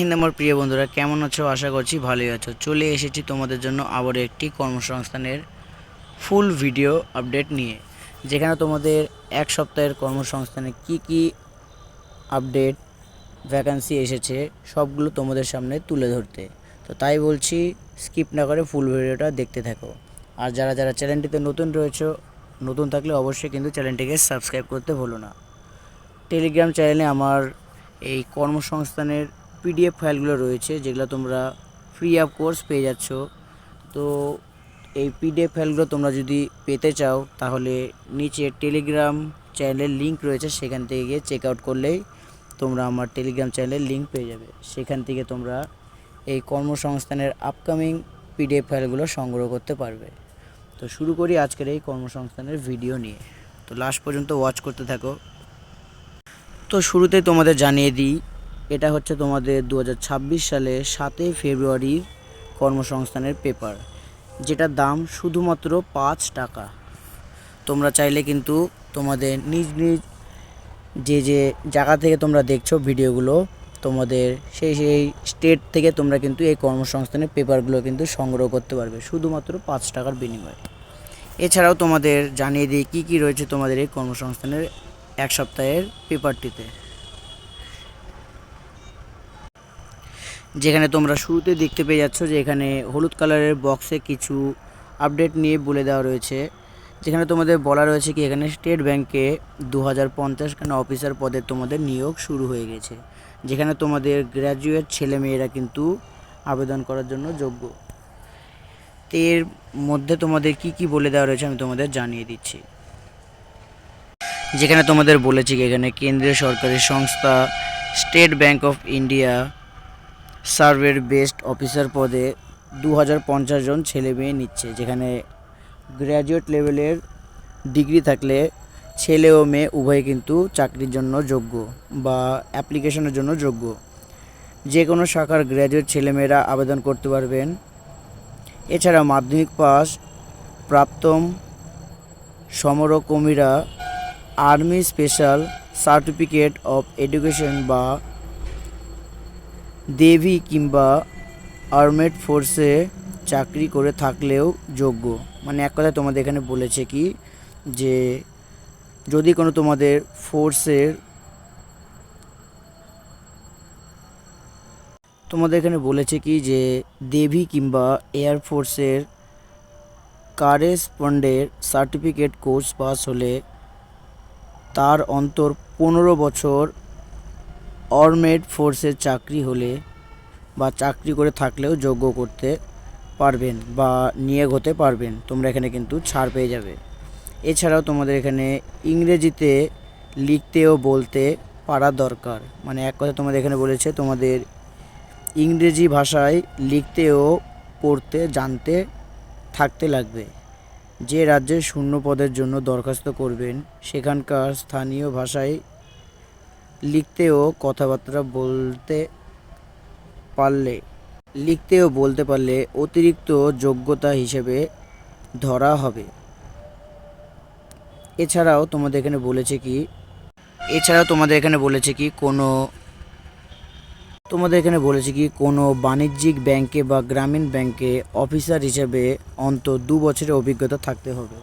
হিন্দ আমার প্রিয় বন্ধুরা, কেমন আছো? আশা করছি ভালোই আছো। চলে এসেছি তোমাদের জন্য আবারও একটি কর্মসংস্থানের ফুল ভিডিও আপডেট নিয়ে, যেখানে তোমাদের এক সপ্তাহের কর্মসংস্থানে কি কি আপডেট ভ্যাকান্সি এসেছে, সবগুলো তোমাদের সামনে তুলে ধরতে। তো তাই বলছি স্কিপ না করে ফুল ভিডিওটা দেখতে থাকো। আর যারা যারা চ্যানেলটিতে নতুন রয়েছে, নতুন থাকলে অবশ্যই কিন্তু চ্যানেলটিকে সাবস্ক্রাইব করতে ভুলো না। টেলিগ্রাম চ্যানেলে আমার এই কর্মসংস্থানের পিডিএফ ফাইলগুলো রয়েছে, যেগুলো তোমরা ফ্রি অফ কোর্স পেয়ে যাচ্ছ। তো এই পিডিএফ ফাইলগুলো তোমরা যদি পেতে চাও, তাহলে নিচে টেলিগ্রাম চ্যানেলের লিংক রয়েছে, সেখান থেকে গিয়ে চেক আউট করলেই তোমরা আমার টেলিগ্রাম চ্যানেলের লিঙ্ক পেয়ে যাবে। সেখান থেকে তোমরা এই কর্মসংস্থানের আপকামিং পিডিএফ ফাইলগুলো সংগ্রহ করতে পারবে। তো শুরু করি আজকের এই কর্মসংস্থানের ভিডিও নিয়ে। তো লাস্ট পর্যন্ত ওয়াচ করতে থাকো। তো শুরুতে তোমাদের জানিয়ে দিই এটা হচ্ছে তোমাদের দু হাজার ছাব্বিশ সালে সাতই ফেব্রুয়ারির কর্মসংস্থানের পেপার যেটার দাম শুধুমাত্র পাঁচ টাকা। তোমরা চাইলে কিন্তু তোমাদের নিজ নিজ যে যে জায়গা থেকে তোমরা দেখছ ভিডিওগুলো, তোমাদের সেই সেই স্টেট থেকে তোমরা কিন্তু এই কর্মসংস্থানের পেপারগুলো কিন্তু সংগ্রহ করতে পারবে, শুধুমাত্র পাঁচ টাকার বিনিময়ে। এছাড়াও তোমাদের জানিয়ে দিই কী কী রয়েছে তোমাদের এই কর্মসংস্থানের এক সপ্তাহের পেপারটিতে যেখানে তোমরা শুরুতে দেখতে পেয়ে যাচ্ছ যে এখানে হলুদ কালারের বক্সে কিছু আপডেট নিয়ে বলে দেওয়া রয়েছে। যেখানে তোমাদের বলা রয়েছে কি, এখানে স্টেট ব্যাংকে দু হাজার পঞ্চাশ খানা অফিসার পদে তোমাদের নিয়োগ শুরু হয়ে গেছে। যেখানে তোমাদের গ্র্যাজুয়েট ছেলে মেয়েরা কিন্তু আবেদন করার জন্য যোগ্য। এর মধ্যে তোমাদের কি কি বলে দেওয়া রয়েছে আমি তোমাদের জানিয়ে দিচ্ছি। যেখানে তোমাদের বলেছি কি, এখানে কেন্দ্রীয় সরকারি সংস্থা, স্টেট ব্যাংক অফ ইন্ডিয়া সার্ভের বেস্ট অফিসার পদে দু হাজার পঞ্চাশ জন ছেলে মেয়ে নিচ্ছে, যেখানে গ্র্যাজুয়েট লেভেলের ডিগ্রি থাকলে ছেলে ও মেয়ে উভয় কিন্তু চাকরির জন্য যোগ্য বা অ্যাপ্লিকেশনের জন্য যোগ্য। যে কোনো শাখার গ্র্যাজুয়েট ছেলেমেয়েরা আবেদন করতে পারবেন। এছাড়া মাধ্যমিক পাস প্রাপ্তম সমরকর্মীরা army special certificate of education বা দেভি কিংবা আর্মেড ফোর্সে চাকরি করে থাকলেও যোগ্য। মানে এক কথায় তোমাদের এখানে বলেছে কি যে যদি কোনো তোমাদের ফোর্সের তোমাদের এখানে বলেছে কি যে দেভি কিংবা এয়ারফোর্সের কারেসপন্ডের সার্টিফিকেট কোর্স পাস হলে তার অন্তর পনেরো বছর অরমেড ফোর্সের চাকরি হলে বা চাকরি করে থাকলেও যোগ্য করতে পারবেন বা নিয়োগ হতে পারবেন, তোমরা এখানে কিন্তু ছাড় পেয়ে যাবে। এছাড়াও তোমাদের এখানে ইংরেজিতে লিখতে ও বলতে পারা দরকার। মানে এক কথা তোমাদের এখানে বলেছে, তোমাদের ইংরেজি ভাষায় লিখতে ও পড়তে, জানতে, থাকতে লাগবে। যে রাজ্যে শূন্য পদের জন্য দরখাস্ত করবেন, সেখানকার স্থানীয় ভাষায় লিখতে ও কথাবার্তা বলতে পারলে লিখতে ও বলতে পারলে অতিরিক্ত যোগ্যতা হিসেবে ধরা হবে। এছাড়াও তোমাদের এখানে বলেছে কি, এছাড়াও তোমাদের এখানে বলেছে কি, কোনো, তোমাদের এখানে বলেছে কি, কোনো বাণিজ্যিক ব্যাংকে বা গ্রামীণ ব্যাংকে অফিসার হিসেবে অন্তত দু বছরের অভিজ্ঞতা থাকতে হবে।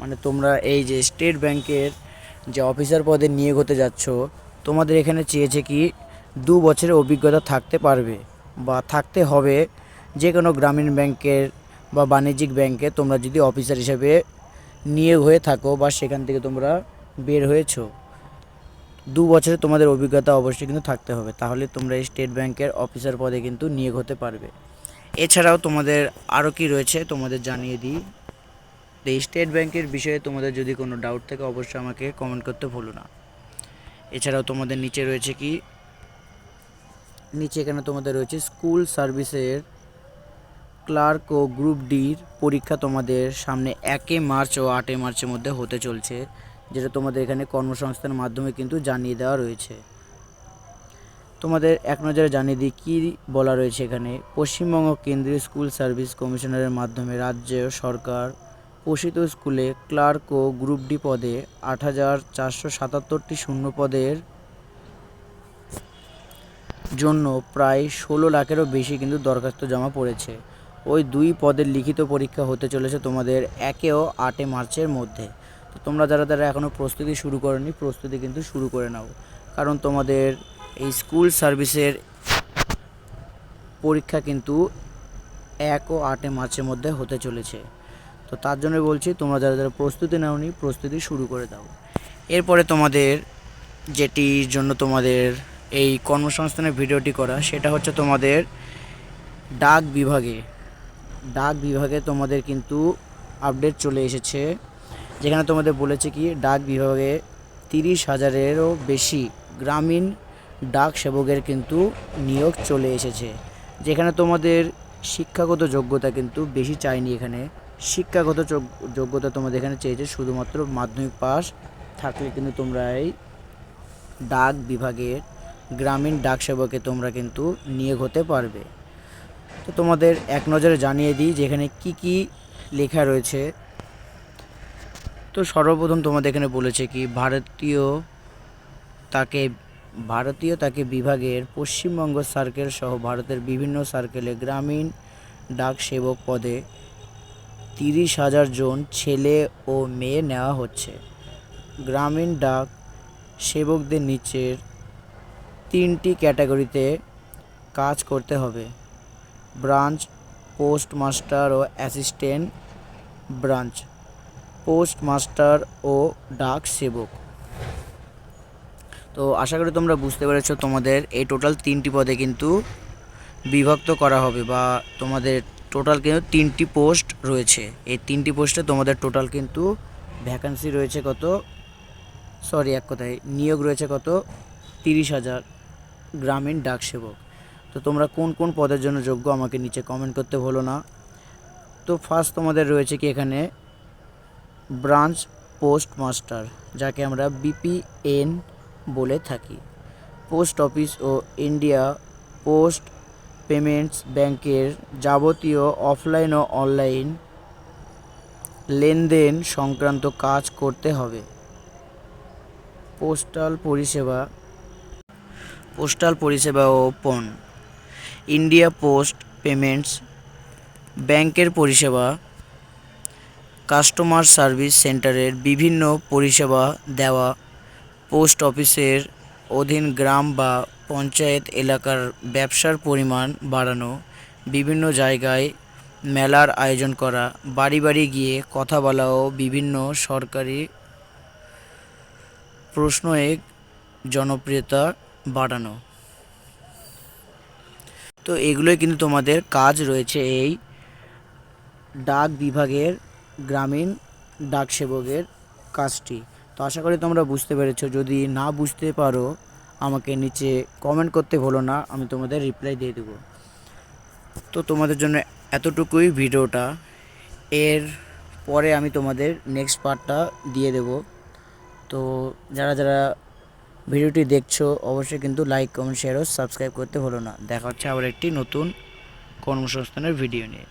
মানে তোমরা এই যে স্টেট ব্যাংকের যে অফিসার পদে নিয়োগ হতে যাচ্ছ তোমাদের এখানে চেয়েছে কি দু বছরের অভিজ্ঞতা থাকতে পারবে বা থাকতে হবে। যে কোনো গ্রামীণ ব্যাংকের বা বাণিজ্যিক ব্যাংকে তোমরা যদি অফিসার হিসেবে নিয়োগ হয়ে থাকো বা সেখান থেকে তোমরা বের হয়েছো, দু বছরে তোমাদের অভিজ্ঞতা অবশ্যই কিন্তু থাকতে হবে। তাহলে তোমরা এই স্টেট ব্যাংকের অফিসার পদে কিন্তু নিয়োগ হতে পারবে। এছাড়াও তোমাদের আরও কি রয়েছে তোমাদের জানিয়ে দিই। এই স্টেট ব্যাংকের বিষয়ে তোমাদের যদি কোনো ডাউট থাকে অবশ্যই আমাকে কমেন্ট করতে ভুলো না। এছাড়াও তোমাদের নিচে রয়েছে কি? নিচে এখানে তোমাদের রয়েছে স্কুল সার্ভিসের ক্লার্ক ও গ্রুপ ডির পরীক্ষা তোমাদের সামনে একে মার্চ ও আটই মার্চের মধ্যে হতে চলছে, যেটা তোমাদের এখানে কর্মসংস্থানের মাধ্যমে কিন্তু জানিয়ে দেওয়া রয়েছে। তোমাদের এক নজরে জানিয়ে দিই, কী বলা রয়েছে এখানে? পশ্চিমবঙ্গ কেন্দ্রীয় স্কুল সার্ভিস কমিশনারের মাধ্যমে রাজ্য সরকার পোষিত স্কুলে ক্লার্ক ও গ্রুপ ডি পদে আট হাজার চারশো সাতাত্তরটি শূন্য পদের জন্য প্রায় ষোলো লাখেরও বেশি কিন্তু দরখাস্ত জমা পড়েছে। ওই দুই পদের লিখিত পরীক্ষা হতে চলেছে তোমাদের একে ও আটে মার্চের মধ্যে। তো তোমরা যারা যারা এখনও প্রস্তুতি শুরু করনি, প্রস্তুতি কিন্তু শুরু করে নাও। কারণ তোমাদের এই স্কুল সার্ভিসের পরীক্ষা কিন্তু এক ও আটে মার্চের মধ্যে হতে চলেছে। তো তার জন্য বলছি, তোমরা যারা যারা প্রস্তুতি নাওনি, প্রস্তুতি শুরু করে দাও। এরপরে তোমাদের যেটির জন্য তোমাদের এই কর্মসংস্থানের ভিডিওটি করা, সেটা হচ্ছে তোমাদের ডাক বিভাগে। ডাক বিভাগে তোমাদের কিন্তু আপডেট চলে এসেছে, যেখানে তোমাদের বলেছে কি, ডাক বিভাগে তিরিশ হাজারেরও বেশি গ্রামীণ ডাক সেবকের কিন্তু নিয়োগ চলে এসেছে, যেখানে তোমাদের শিক্ষাগত যোগ্যতা কিন্তু বেশি চায়নি এখানে। শিক্ষাগত যোগ- যোগ্যতা তোমাদের এখানে চেয়েছে, শুধুমাত্র মাধ্যমিক পাস থাকলে কিন্তু তোমরা এই ডাক বিভাগের গ্রামীণ ডাক সেবকে তোমরা কিন্তু নিয়োগ হতে পারবে। তো তোমাদের এক নজরে জানিয়ে দিই যেখানে কি কি লেখা রয়েছে। তো সর্বপ্রথম তোমাদের এখানে বলেছে কি, ভারতীয় তাকে ভারতীয় তাকে বিভাগের পশ্চিমবঙ্গ সার্কেল সহ ভারতের বিভিন্ন সার্কেলে গ্রামীণ ডাক সেবক পদে তিরিশ হাজার জন ছেলে ও মেয়ে নেওয়া হচ্ছে। গ্রামীণ ডাক সেবকদের নিচের তিনটি ক্যাটাগরিতে কাজ করতে হবে। ব্রাঞ্চ, পোস্টমাস্টার ও অ্যাসিস্ট্যান্ট ব্রাঞ্চ, পোস্টমাস্টার ও ডাক সেবক। তো আশা করি তোমরা বুঝতে পেরেছ, তোমাদের এই টোটাল তিনটি পদে কিন্তু বিভক্ত করা হবে বা তোমাদের টোটাল কিন্তু তিনটি পোস্ট রয়েছে। এই তিনটি পোস্টে তোমাদের টোটাল কিন্তু ভ্যাকান্সি রয়েছে কত? সরি এক কথায়, নিয়োগ রয়েছে কত? তিরিশ হাজার গ্রামীণ ডাক সেবক। তো তোমরা কোন কোন পদের জন্য যোগ্য আমাকে নিচে কমেন্ট করতে ভুলো না। তো ফার্স্ট তোমাদের রয়েছে কি এখানে? ব্রাঞ্চ পোস্ট মাস্টার যাকে আমরা বিপিএন বলে থাকি। পোস্ট অফিস ও ইন্ডিয়া পোস্ট পেমেন্টস ব্যাংকের যাবতীয় অফলাইন ও অনলাইন লেনদেন সংক্রান্ত কাজ করতে হবে। পোস্টাল পরিষেবা পোস্টাল পরিষেবা ও পণ, ইন্ডিয়া পোস্ট পেমেন্টস, ব্যাংকের পরিষেবা, কাস্টমার সার্ভিস সেন্টারের বিভিন্ন পরিষেবা দেওয়া, পোস্ট অফিসের অধীন গ্রাম বা পঞ্চায়েত এলাকার ব্যবসার পরিমাণ বাড়ানো, বিভিন্ন জায়গায় মেলার আয়োজন করা, বাড়ি বাড়ি গিয়ে কথা বলা ও বিভিন্ন সরকারি প্রশ্নে জনপ্রিয়তা বাড়ানো। তো এগুলোই কিন্তু তোমাদের কাজ রয়েছে এই ডাক বিভাগের গ্রামীণ ডাক সেবকের কাজটি। তো আশা করি তোমরা বুঝতে পেরেছ। যদি না বুঝতে পারো আমাকে নিচে কমেন্ট করতে ভুলো না, আমি তোমাদের রিপ্লাই দিয়ে দেবো। তো তোমাদের জন্য এতটুকুই ভিডিওটা। এর পরে আমি তোমাদের নেক্সট পার্টটা দিয়ে দেব। তো যারা যারা ভিডিওটি দেখছ, অবশ্যই কিন্তু লাইক কমেন্ট শেয়ার ও সাবস্ক্রাইব করতে ভুলো না। দেখা হচ্ছে আবার একটি নতুন কর্মসংস্থানের ভিডিও নিয়ে।